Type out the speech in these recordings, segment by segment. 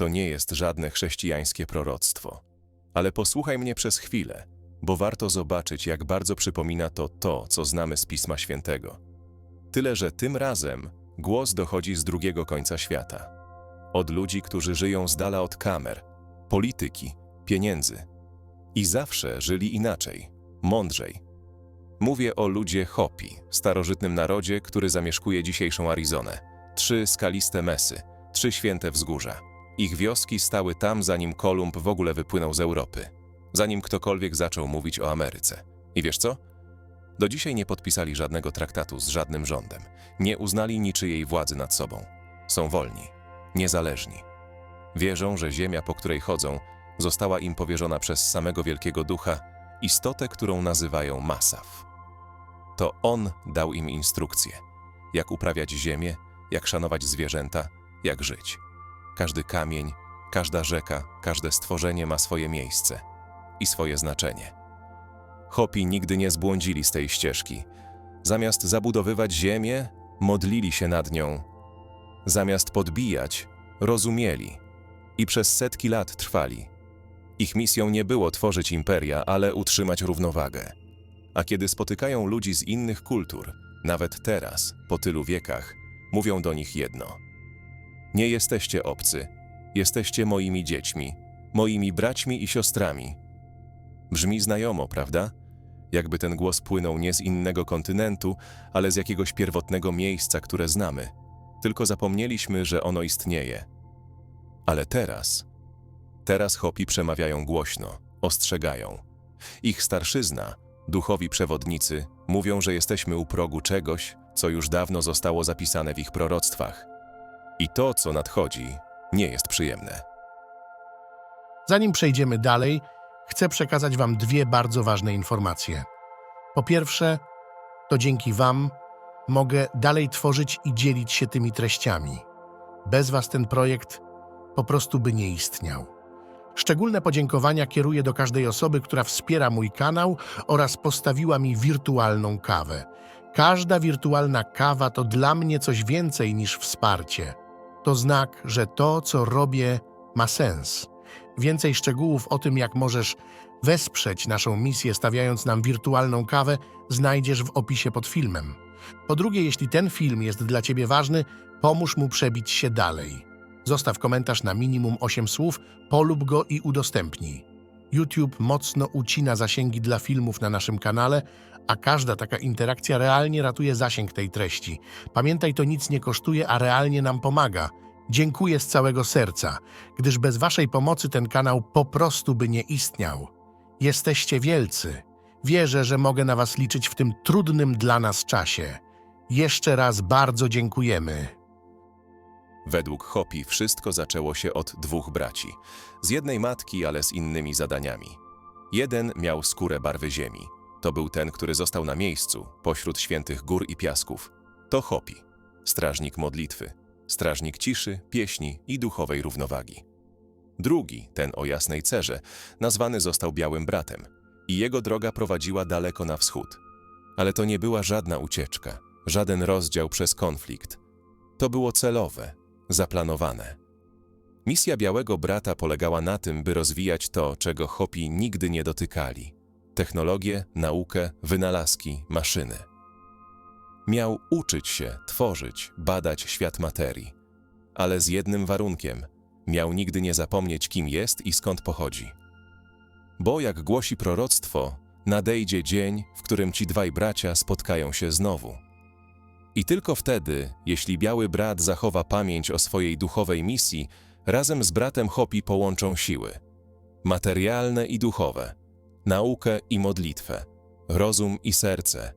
to nie jest żadne chrześcijańskie proroctwo. Ale posłuchaj mnie przez chwilę, bo warto zobaczyć, jak bardzo przypomina to to, co znamy z Pisma Świętego. Tyle, że tym razem głos dochodzi z drugiego końca świata. Od ludzi, którzy żyją z dala od kamer, polityki, pieniędzy. I zawsze żyli inaczej, mądrzej. Mówię o ludzie Hopi, starożytnym narodzie, który zamieszkuje dzisiejszą Arizonę. Trzy skaliste mesy, trzy święte wzgórza. Ich wioski stały tam, zanim Kolumb w ogóle wypłynął z Europy. Zanim ktokolwiek zaczął mówić o Ameryce. I wiesz co? Do dzisiaj nie podpisali żadnego traktatu z żadnym rządem. Nie uznali niczyjej władzy nad sobą. Są wolni, niezależni. Wierzą, że ziemia, po której chodzą, została im powierzona przez samego Wielkiego Ducha, istotę, którą nazywają Masaf. To on dał im instrukcje, jak uprawiać ziemię, jak szanować zwierzęta, jak żyć. Każdy kamień, każda rzeka, każde stworzenie ma swoje miejsce i swoje znaczenie. Hopi nigdy nie zbłądzili z tej ścieżki. Zamiast zabudowywać ziemię, modlili się nad nią. Zamiast podbijać, rozumieli i przez setki lat trwali. Ich misją nie było tworzyć imperia, ale utrzymać równowagę. A kiedy spotykają ludzi z innych kultur, nawet teraz, po tylu wiekach, mówią do nich jedno: Nie jesteście obcy, jesteście moimi dziećmi, moimi braćmi i siostrami. Brzmi znajomo, prawda? Jakby ten głos płynął nie z innego kontynentu, ale z jakiegoś pierwotnego miejsca, które znamy. Tylko zapomnieliśmy, że ono istnieje. Ale teraz, teraz Hopi przemawiają głośno, ostrzegają. Ich starszyzna, duchowi przewodnicy, mówią, że jesteśmy u progu czegoś, co już dawno zostało zapisane w ich proroctwach. I to, co nadchodzi, nie jest przyjemne. Zanim przejdziemy dalej, chcę przekazać Wam dwie bardzo ważne informacje. Po pierwsze, to dzięki Wam mogę dalej tworzyć i dzielić się tymi treściami. Bez Was ten projekt po prostu by nie istniał. Szczególne podziękowania kieruję do każdej osoby, która wspiera mój kanał oraz postawiła mi wirtualną kawę. Każda wirtualna kawa to dla mnie coś więcej niż wsparcie. To znak, że to, co robię, ma sens. Więcej szczegółów o tym, jak możesz wesprzeć naszą misję, stawiając nam wirtualną kawę, znajdziesz w opisie pod filmem. Po drugie, jeśli ten film jest dla Ciebie ważny, pomóż mu przebić się dalej. Zostaw komentarz na minimum 8 słów, polub go i udostępnij. YouTube mocno ucina zasięgi dla filmów na naszym kanale, a każda taka interakcja realnie ratuje zasięg tej treści. Pamiętaj, to nic nie kosztuje, a realnie nam pomaga. Dziękuję z całego serca, gdyż bez Waszej pomocy ten kanał po prostu by nie istniał. Jesteście wielcy. Wierzę, że mogę na Was liczyć w tym trudnym dla nas czasie. Jeszcze raz bardzo dziękujemy. Według Hopi wszystko zaczęło się od dwóch braci. Z jednej matki, ale z innymi zadaniami. Jeden miał skórę barwy ziemi. To był ten, który został na miejscu, pośród świętych gór i piasków. To Hopi, strażnik modlitwy, strażnik ciszy, pieśni i duchowej równowagi. Drugi, ten o jasnej cerze, nazwany został Białym Bratem i jego droga prowadziła daleko na wschód. Ale to nie była żadna ucieczka, żaden rozdział przez konflikt. To było celowe, zaplanowane. Misja Białego Brata polegała na tym, by rozwijać to, czego Hopi nigdy nie dotykali technologię, naukę, wynalazki, maszyny. Miał uczyć się, tworzyć, badać świat materii, ale z jednym warunkiem miał nigdy nie zapomnieć, kim jest i skąd pochodzi. Bo, jak głosi proroctwo, nadejdzie dzień, w którym ci dwaj bracia spotkają się znowu. I tylko wtedy, jeśli biały brat zachowa pamięć o swojej duchowej misji, razem z bratem Hopi połączą siły materialne i duchowe, naukę i modlitwę, rozum i serce,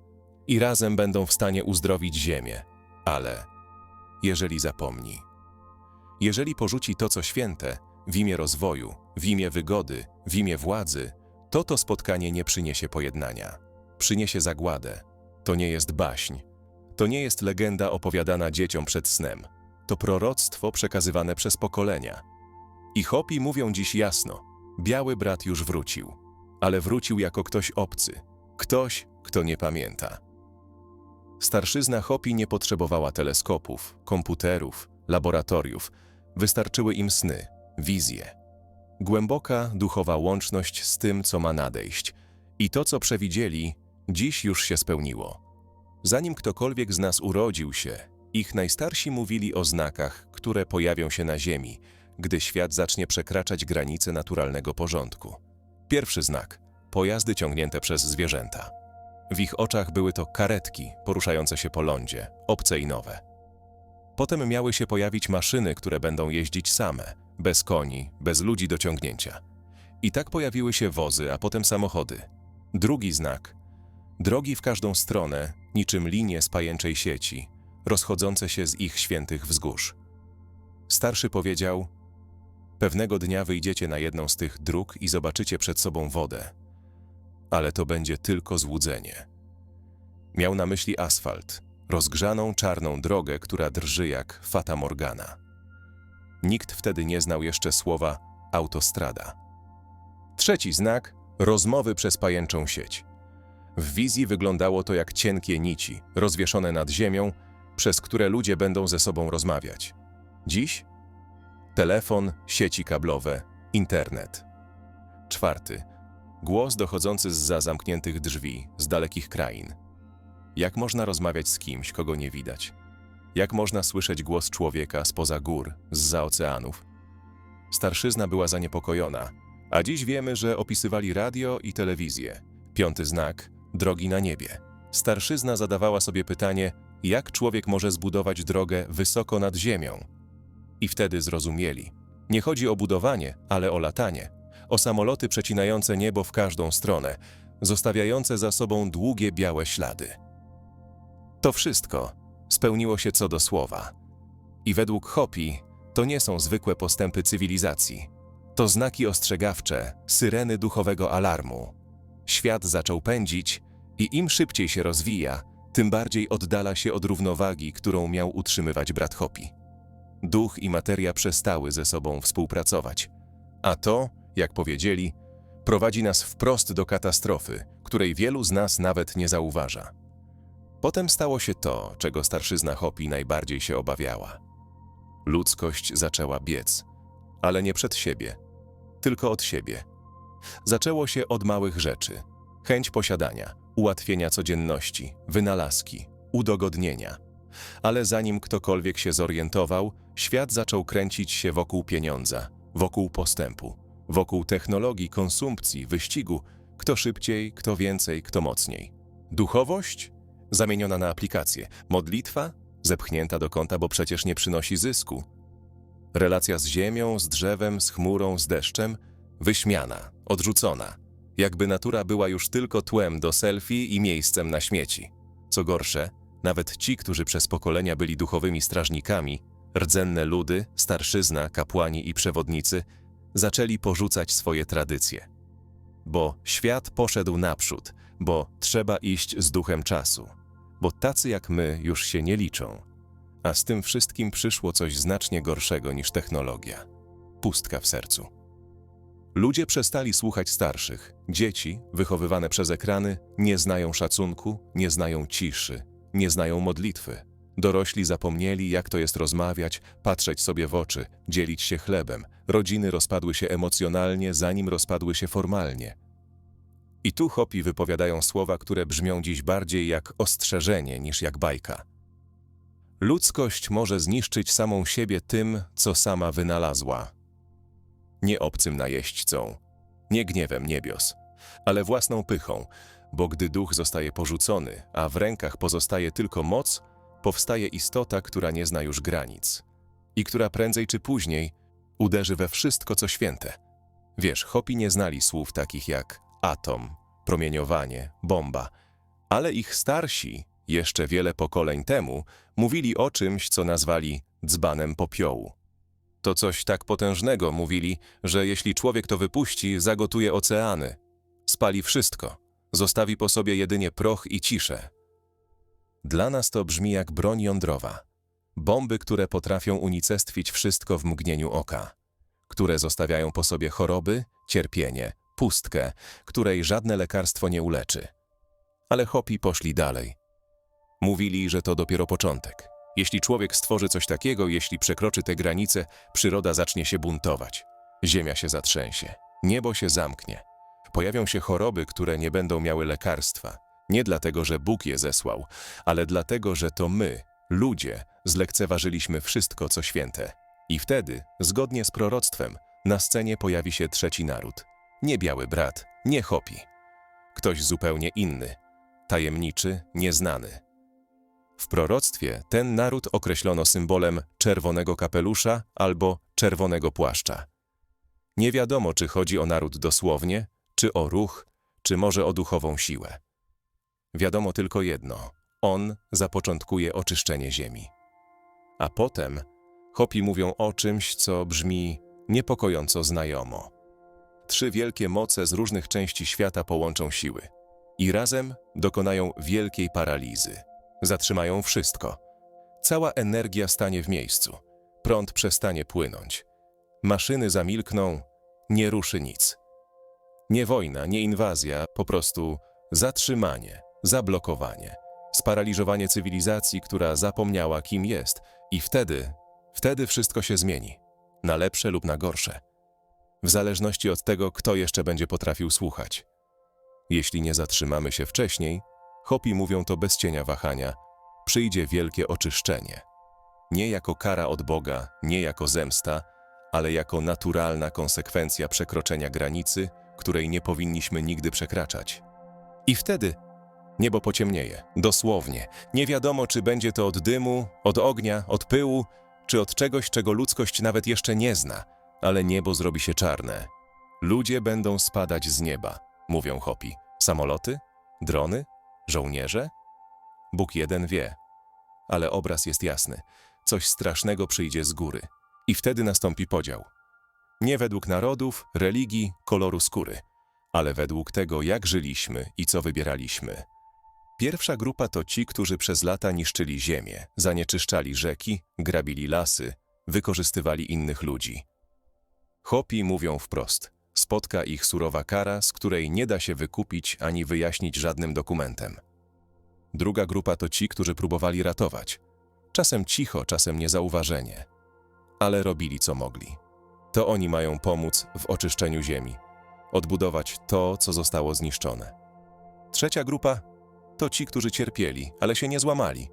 i razem będą w stanie uzdrowić ziemię. Ale jeżeli zapomni, jeżeli porzuci to, co święte, w imię rozwoju, w imię wygody, w imię władzy, to to spotkanie nie przyniesie pojednania. Przyniesie zagładę. To nie jest baśń. To nie jest legenda opowiadana dzieciom przed snem. To proroctwo przekazywane przez pokolenia. I Hopi mówią dziś jasno: Biały brat już wrócił, ale wrócił jako ktoś obcy, ktoś, kto nie pamięta. Starszyzna Hopi nie potrzebowała teleskopów, komputerów, laboratoriów. Wystarczyły im sny, wizję. Głęboka, duchowa łączność z tym, co ma nadejść. I to, co przewidzieli, dziś już się spełniło. Zanim ktokolwiek z nas urodził się, ich najstarsi mówili o znakach, które pojawią się na Ziemi, gdy świat zacznie przekraczać granice naturalnego porządku. Pierwszy znak pojazdy ciągnięte przez zwierzęta. W ich oczach były to karetki poruszające się po lądzie, obce i nowe. Potem miały się pojawić maszyny, które będą jeździć same, bez koni, bez ludzi do ciągnięcia. I tak pojawiły się wozy, a potem samochody. Drugi znak drogi w każdą stronę, niczym linie z pajęczej sieci, rozchodzące się z ich świętych wzgórz. Starszy powiedział: Pewnego dnia wyjdziecie na jedną z tych dróg i zobaczycie przed sobą wodę, ale to będzie tylko złudzenie. Miał na myśli asfalt, rozgrzaną czarną drogę, która drży jak fata morgana. Nikt wtedy nie znał jeszcze słowa autostrada. Trzeci znak rozmowy przez pajęczą sieć. W wizji wyglądało to jak cienkie nici, rozwieszone nad ziemią, przez które ludzie będą ze sobą rozmawiać. Dziś? Telefon, sieci kablowe, internet. Czwarty. Głos dochodzący zza zamkniętych drzwi, z dalekich krain. Jak można rozmawiać z kimś, kogo nie widać? Jak można słyszeć głos człowieka spoza gór, zza oceanów? Starszyzna była zaniepokojona, a dziś wiemy, że opisywali radio i telewizję. Piąty znak drogi na niebie. Starszyzna zadawała sobie pytanie, jak człowiek może zbudować drogę wysoko nad ziemią. I wtedy zrozumieli. Nie chodzi o budowanie, ale o latanie. O samoloty przecinające niebo w każdą stronę, zostawiające za sobą długie białe ślady. To wszystko spełniło się co do słowa. I według Hopi to nie są zwykłe postępy cywilizacji. To znaki ostrzegawcze, syreny duchowego alarmu. Świat zaczął pędzić i im szybciej się rozwija, tym bardziej oddala się od równowagi, którą miał utrzymywać brat Hopi. Duch i materia przestały ze sobą współpracować. A to, jak powiedzieli, prowadzi nas wprost do katastrofy, której wielu z nas nawet nie zauważa. Potem stało się to, czego starszyzna Hopi najbardziej się obawiała. Ludzkość zaczęła biec, ale nie przed siebie, tylko od siebie. Zaczęło się od małych rzeczy. Chęć posiadania, ułatwienia codzienności, wynalazki, udogodnienia. Ale zanim ktokolwiek się zorientował, świat zaczął kręcić się wokół pieniądza, wokół postępu, wokół technologii, konsumpcji, wyścigu, kto szybciej, kto więcej, kto mocniej. Duchowość? Zamieniona na aplikację. Modlitwa? Zepchnięta do kąta, bo przecież nie przynosi zysku. Relacja z ziemią, z drzewem, z chmurą, z deszczem? Wyśmiana, odrzucona. Jakby natura była już tylko tłem do selfie i miejscem na śmieci. Co gorsze, nawet ci, którzy przez pokolenia byli duchowymi strażnikami, rdzenne ludy, starszyzna, kapłani i przewodnicy, zaczęli porzucać swoje tradycje. Bo świat poszedł naprzód, bo trzeba iść z duchem czasu, bo tacy jak my już się nie liczą. A z tym wszystkim przyszło coś znacznie gorszego niż technologia pustka w sercu. Ludzie przestali słuchać starszych. Dzieci, wychowywane przez ekrany, nie znają szacunku, nie znają ciszy, nie znają modlitwy. Dorośli zapomnieli, jak to jest rozmawiać, patrzeć sobie w oczy, dzielić się chlebem. Rodziny rozpadły się emocjonalnie, zanim rozpadły się formalnie. I tu Hopi wypowiadają słowa, które brzmią dziś bardziej jak ostrzeżenie niż jak bajka. Ludzkość może zniszczyć samą siebie tym, co sama wynalazła nie obcym najeźdźcą, nie gniewem niebios, ale własną pychą, bo gdy duch zostaje porzucony, a w rękach pozostaje tylko moc, powstaje istota, która nie zna już granic i która prędzej czy później uderzy we wszystko, co święte. Wiesz, Hopi nie znali słów takich jak atom, promieniowanie, bomba, ale ich starsi, jeszcze wiele pokoleń temu, mówili o czymś, co nazwali dzbanem popiołu. To coś tak potężnego, mówili, że jeśli człowiek to wypuści, zagotuje oceany. Spali wszystko, zostawi po sobie jedynie proch i ciszę. Dla nas to brzmi jak broń jądrowa. Bomby, które potrafią unicestwić wszystko w mgnieniu oka. Które zostawiają po sobie choroby, cierpienie, pustkę, której żadne lekarstwo nie uleczy. Ale Hopi poszli dalej. Mówili, że to dopiero początek. Jeśli człowiek stworzy coś takiego, jeśli przekroczy te granice, przyroda zacznie się buntować. Ziemia się zatrzęsie, niebo się zamknie. Pojawią się choroby, które nie będą miały lekarstwa. Nie dlatego, że Bóg je zesłał, ale dlatego, że to my, ludzie, zlekceważyliśmy wszystko, co święte. I wtedy, zgodnie z proroctwem, na scenie pojawi się trzeci naród. Nie biały brat, nie Hopi. Ktoś zupełnie inny, tajemniczy, nieznany. W proroctwie ten naród określono symbolem czerwonego kapelusza albo czerwonego płaszcza. Nie wiadomo, czy chodzi o naród dosłownie, czy o ruch, czy może o duchową siłę. Wiadomo tylko jedno: on zapoczątkuje oczyszczenie ziemi. A potem Hopi mówią o czymś, co brzmi niepokojąco znajomo. Trzy wielkie moce z różnych części świata połączą siły i razem dokonają wielkiej paralizy. Zatrzymają wszystko. Cała energia stanie w miejscu. Prąd przestanie płynąć. Maszyny zamilkną, nie ruszy nic. Nie wojna, nie inwazja, po prostu zatrzymanie, zablokowanie, sparaliżowanie cywilizacji, która zapomniała, kim jest, i wtedy, wtedy wszystko się zmieni na lepsze lub na gorsze. W zależności od tego, kto jeszcze będzie potrafił słuchać. Jeśli nie zatrzymamy się wcześniej, Hopi mówią to bez cienia wahania, przyjdzie wielkie oczyszczenie. Nie jako kara od Boga, nie jako zemsta, ale jako naturalna konsekwencja przekroczenia granicy, której nie powinniśmy nigdy przekraczać. I wtedy niebo pociemnieje, dosłownie. Nie wiadomo, czy będzie to od dymu, od ognia, od pyłu, czy od czegoś, czego ludzkość nawet jeszcze nie zna, ale niebo zrobi się czarne. Ludzie będą spadać z nieba, mówią Hopi. Samoloty? Drony? Żołnierze? Bóg jeden wie. Ale obraz jest jasny. Coś strasznego przyjdzie z góry. I wtedy nastąpi podział. Nie według narodów, religii, koloru skóry, ale według tego, jak żyliśmy i co wybieraliśmy. Pierwsza grupa to ci, którzy przez lata niszczyli ziemię, zanieczyszczali rzeki, grabili lasy, wykorzystywali innych ludzi. Hopi mówią wprost: spotka ich surowa kara, z której nie da się wykupić ani wyjaśnić żadnym dokumentem. Druga grupa to ci, którzy próbowali ratować. Czasem cicho, czasem niezauważenie. Ale robili co mogli. To oni mają pomóc w oczyszczeniu ziemi, odbudować to, co zostało zniszczone. Trzecia grupa to ci, którzy cierpieli, ale się nie złamali.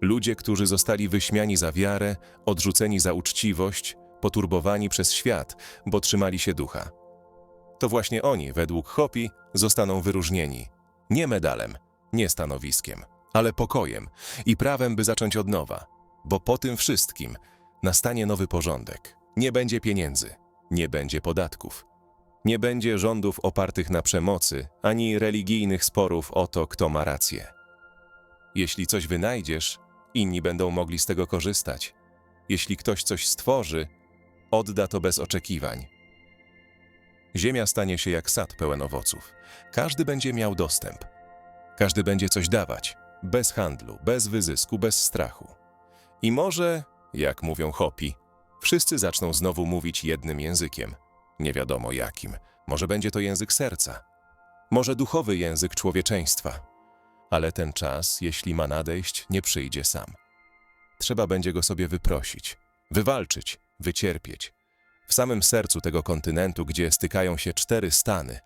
Ludzie, którzy zostali wyśmiani za wiarę, odrzuceni za uczciwość, poturbowani przez świat, bo trzymali się ducha. To właśnie oni, według Hopi, zostaną wyróżnieni. Nie medalem, nie stanowiskiem, ale pokojem i prawem, by zacząć od nowa. Bo po tym wszystkim nastanie nowy porządek. Nie będzie pieniędzy, nie będzie podatków. Nie będzie rządów opartych na przemocy, ani religijnych sporów o to, kto ma rację. Jeśli coś wynajdziesz, inni będą mogli z tego korzystać. Jeśli ktoś coś stworzy, odda to bez oczekiwań. Ziemia stanie się jak sad pełen owoców. Każdy będzie miał dostęp. Każdy będzie coś dawać, bez handlu, bez wyzysku, bez strachu. I może, jak mówią Hopi, wszyscy zaczną znowu mówić jednym językiem. Nie wiadomo jakim. Może będzie to język serca. Może duchowy język człowieczeństwa. Ale ten czas, jeśli ma nadejść, nie przyjdzie sam. Trzeba będzie go sobie wyprosić, wywalczyć, wycierpieć. W samym sercu tego kontynentu, gdzie stykają się cztery stany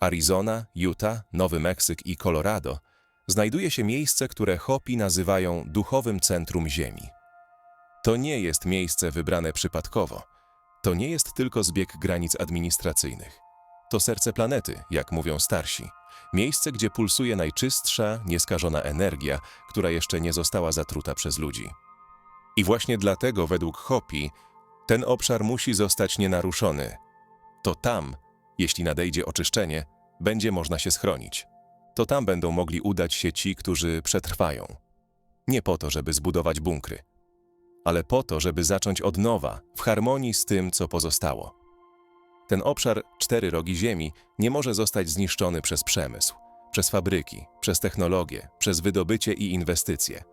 Arizona, Utah, Nowy Meksyk i Colorado, znajduje się miejsce, które Hopi nazywają duchowym centrum Ziemi. To nie jest miejsce wybrane przypadkowo. To nie jest tylko zbieg granic administracyjnych. To serce planety, jak mówią starsi. Miejsce, gdzie pulsuje najczystsza, nieskażona energia, która jeszcze nie została zatruta przez ludzi. I właśnie dlatego, według Hopi, ten obszar musi zostać nienaruszony. To tam, jeśli nadejdzie oczyszczenie, będzie można się schronić. To tam będą mogli udać się ci, którzy przetrwają. Nie po to, żeby zbudować bunkry, ale po to, żeby zacząć od nowa, w harmonii z tym, co pozostało. Ten obszar cztery rogi ziemi nie może zostać zniszczony przez przemysł, przez fabryki, przez technologię, przez wydobycie i inwestycje.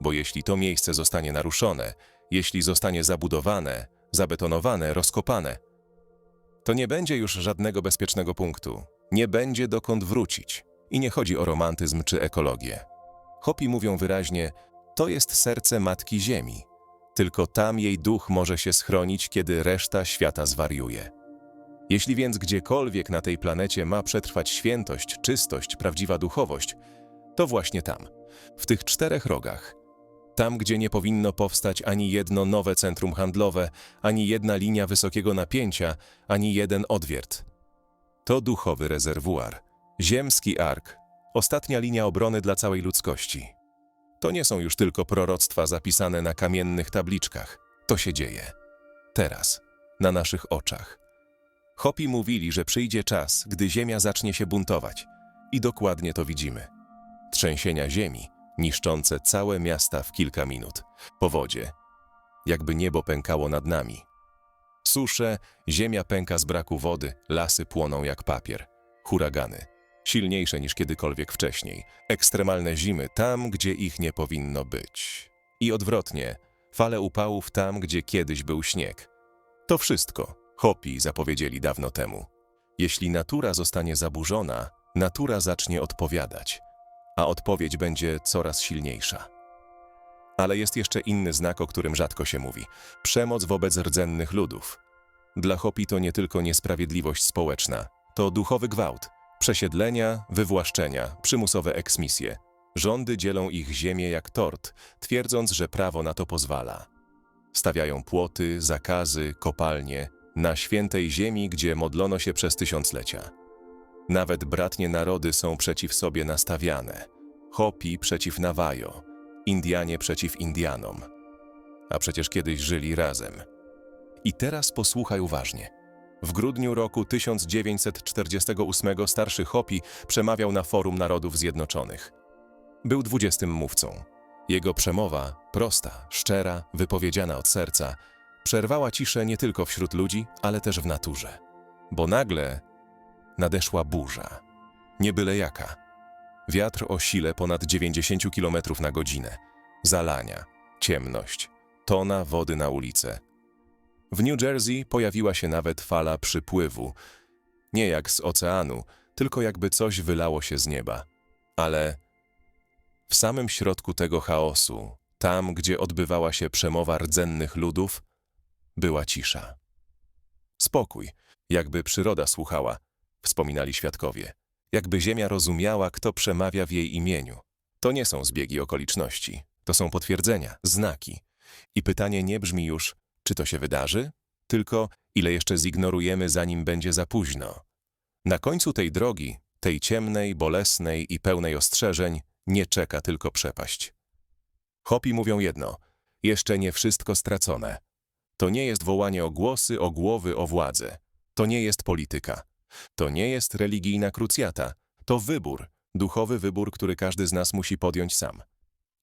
Bo jeśli to miejsce zostanie naruszone, jeśli zostanie zabudowane, zabetonowane, rozkopane, to nie będzie już żadnego bezpiecznego punktu, nie będzie dokąd wrócić. I nie chodzi o romantyzm czy ekologię. Hopi mówią wyraźnie, to jest serce Matki Ziemi. Tylko tam jej duch może się schronić, kiedy reszta świata zwariuje. Jeśli więc gdziekolwiek na tej planecie ma przetrwać świętość, czystość, prawdziwa duchowość, to właśnie tam, w tych czterech rogach. Tam, gdzie nie powinno powstać ani jedno nowe centrum handlowe, ani jedna linia wysokiego napięcia, ani jeden odwiert. To duchowy rezerwuar, ziemski ark, ostatnia linia obrony dla całej ludzkości. To nie są już tylko proroctwa zapisane na kamiennych tabliczkach. To się dzieje. Teraz, na naszych oczach. Hopi mówili, że przyjdzie czas, gdy Ziemia zacznie się buntować. I dokładnie to widzimy. Trzęsienia ziemi, niszczące całe miasta w kilka minut. Powodzie, jakby niebo pękało nad nami. Susze, ziemia pęka z braku wody, lasy płoną jak papier. Huragany, silniejsze niż kiedykolwiek wcześniej. Ekstremalne zimy tam, gdzie ich nie powinno być. I odwrotnie, fale upałów tam, gdzie kiedyś był śnieg. To wszystko Hopi zapowiedzieli dawno temu. Jeśli natura zostanie zaburzona, natura zacznie odpowiadać, a odpowiedź będzie coraz silniejsza. Ale jest jeszcze inny znak, o którym rzadko się mówi przemoc wobec rdzennych ludów. Dla Hopi to nie tylko niesprawiedliwość społeczna, to duchowy gwałt, przesiedlenia, wywłaszczenia, przymusowe eksmisje. Rządy dzielą ich ziemię jak tort, twierdząc, że prawo na to pozwala. Stawiają płoty, zakazy, kopalnie na świętej ziemi, gdzie modlono się przez tysiąclecia. Nawet bratnie narody są przeciw sobie nastawiane. Hopi przeciw Navajo, Indianie przeciw Indianom. A przecież kiedyś żyli razem. I teraz posłuchaj uważnie. W grudniu roku 1948 starszy Hopi przemawiał na Forum Narodów Zjednoczonych. Był dwudziestym mówcą. Jego przemowa, prosta, szczera, wypowiedziana od serca, przerwała ciszę nie tylko wśród ludzi, ale też w naturze. Bo nagle nadeszła burza. Nie byle jaka. Wiatr o sile ponad 90 km na godzinę. Zalania, ciemność, tona wody na ulicę. W New Jersey pojawiła się nawet fala przypływu. Nie jak z oceanu, tylko jakby coś wylało się z nieba. Ale w samym środku tego chaosu, tam gdzie odbywała się przemowa rdzennych ludów, była cisza. Spokój, jakby przyroda słuchała, wspominali świadkowie. Jakby ziemia rozumiała, kto przemawia w jej imieniu. To nie są zbiegi okoliczności, to są potwierdzenia, znaki. I pytanie nie brzmi już, czy to się wydarzy, tylko ile jeszcze zignorujemy, zanim będzie za późno. Na końcu tej drogi, tej ciemnej, bolesnej i pełnej ostrzeżeń, nie czeka tylko przepaść. Hopi mówią jedno: jeszcze nie wszystko stracone. To nie jest wołanie o głosy, o głowy, o władzę. To nie jest polityka. To nie jest religijna krucjata. To wybór, duchowy wybór, który każdy z nas musi podjąć sam.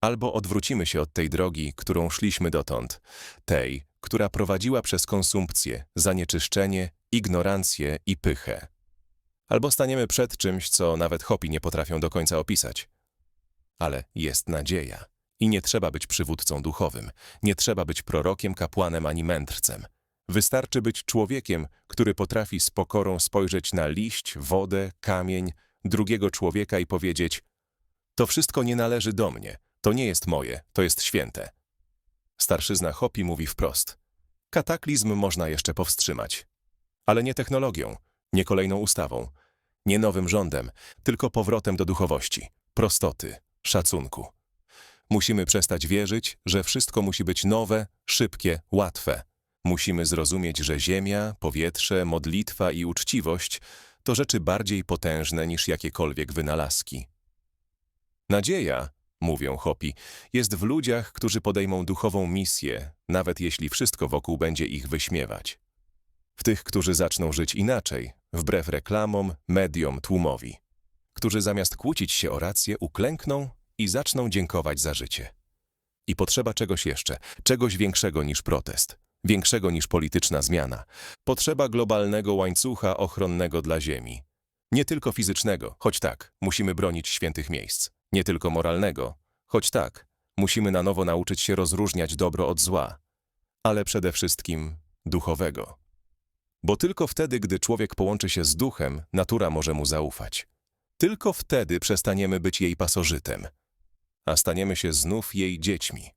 Albo odwrócimy się od tej drogi, którą szliśmy dotąd, tej, która prowadziła przez konsumpcję, zanieczyszczenie, ignorancję i pychę. Albo staniemy przed czymś, co nawet hopi nie potrafią do końca opisać. Ale jest nadzieja. I nie trzeba być przywódcą duchowym, nie trzeba być prorokiem, kapłanem ani mędrcem. Wystarczy być człowiekiem, który potrafi z pokorą spojrzeć na liść, wodę, kamień, drugiego człowieka i powiedzieć: To wszystko nie należy do mnie, to nie jest moje, to jest święte. Starszyzna Hopi mówi wprost: Kataklizm można jeszcze powstrzymać. Ale nie technologią, nie kolejną ustawą, nie nowym rządem, tylko powrotem do duchowości, prostoty, szacunku. Musimy przestać wierzyć, że wszystko musi być nowe, szybkie, łatwe. Musimy zrozumieć, że ziemia, powietrze, modlitwa i uczciwość to rzeczy bardziej potężne niż jakiekolwiek wynalazki. Nadzieja, mówią Hopi, jest w ludziach, którzy podejmą duchową misję, nawet jeśli wszystko wokół będzie ich wyśmiewać. W tych, którzy zaczną żyć inaczej, wbrew reklamom, mediom, tłumowi. Którzy zamiast kłócić się o rację, uklękną i zaczną dziękować za życie. I potrzeba czegoś jeszcze, czegoś większego niż protest, większego niż polityczna zmiana. Potrzeba globalnego łańcucha ochronnego dla Ziemi. Nie tylko fizycznego, choć tak, musimy bronić świętych miejsc. Nie tylko moralnego, choć tak, musimy na nowo nauczyć się rozróżniać dobro od zła. Ale przede wszystkim duchowego. Bo tylko wtedy, gdy człowiek połączy się z duchem, natura może mu zaufać. Tylko wtedy przestaniemy być jej pasożytem, a staniemy się znów jej dziećmi.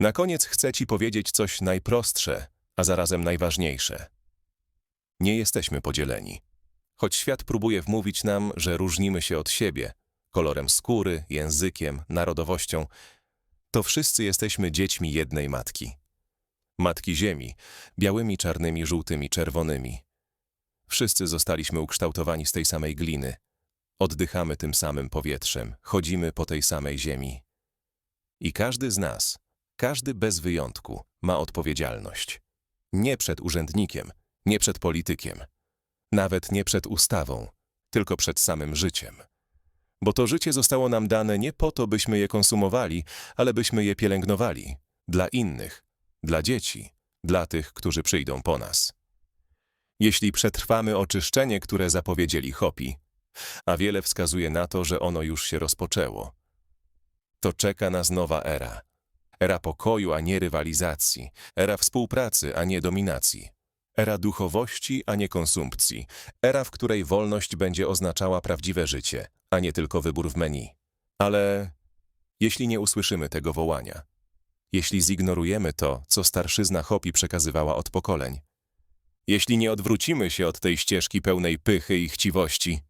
Na koniec chcę Ci powiedzieć coś najprostsze, a zarazem najważniejsze. Nie jesteśmy podzieleni. Choć świat próbuje wmówić nam, że różnimy się od siebie kolorem skóry, językiem, narodowością, to wszyscy jesteśmy dziećmi jednej matki. Matki Ziemi, białymi, czarnymi, żółtymi, czerwonymi. Wszyscy zostaliśmy ukształtowani z tej samej gliny. Oddychamy tym samym powietrzem, chodzimy po tej samej ziemi. I każdy z nas, każdy bez wyjątku, ma odpowiedzialność. Nie przed urzędnikiem, nie przed politykiem, nawet nie przed ustawą, tylko przed samym życiem. Bo to życie zostało nam dane nie po to, byśmy je konsumowali, ale byśmy je pielęgnowali dla innych, dla dzieci, dla tych, którzy przyjdą po nas. Jeśli przetrwamy oczyszczenie, które zapowiedzieli Hopi, a wiele wskazuje na to, że ono już się rozpoczęło, to czeka nas nowa era. Era pokoju, a nie rywalizacji, era współpracy, a nie dominacji, era duchowości, a nie konsumpcji, era, w której wolność będzie oznaczała prawdziwe życie, a nie tylko wybór w menu. Ale jeśli nie usłyszymy tego wołania, jeśli zignorujemy to, co starszyzna Hopi przekazywała od pokoleń, jeśli nie odwrócimy się od tej ścieżki pełnej pychy i chciwości,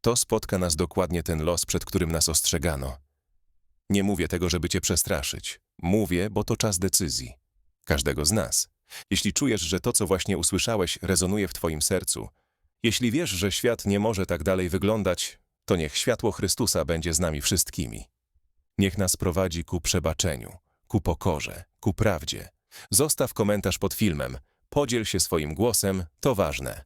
to spotka nas dokładnie ten los, przed którym nas ostrzegano. Nie mówię tego, żeby cię przestraszyć. Mówię, bo to czas decyzji. Każdego z nas. Jeśli czujesz, że to, co właśnie usłyszałeś, rezonuje w twoim sercu, jeśli wiesz, że świat nie może tak dalej wyglądać, to niech światło Chrystusa będzie z nami wszystkimi. Niech nas prowadzi ku przebaczeniu, ku pokorze, ku prawdzie. Zostaw komentarz pod filmem, podziel się swoim głosem, to ważne.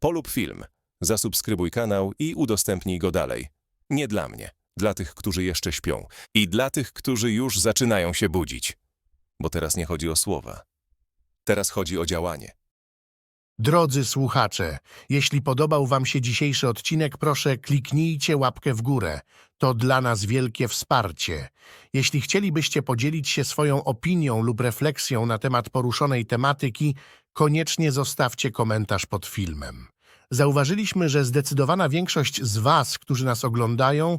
Polub film, zasubskrybuj kanał i udostępnij go dalej. Nie dla mnie, dla tych, którzy jeszcze śpią i dla tych, którzy już zaczynają się budzić. Bo teraz nie chodzi o słowa. Teraz chodzi o działanie. Drodzy słuchacze, jeśli podobał Wam się dzisiejszy odcinek, proszę kliknijcie łapkę w górę. To dla nas wielkie wsparcie. Jeśli chcielibyście podzielić się swoją opinią lub refleksją na temat poruszonej tematyki, koniecznie zostawcie komentarz pod filmem. Zauważyliśmy, że zdecydowana większość z Was, którzy nas oglądają,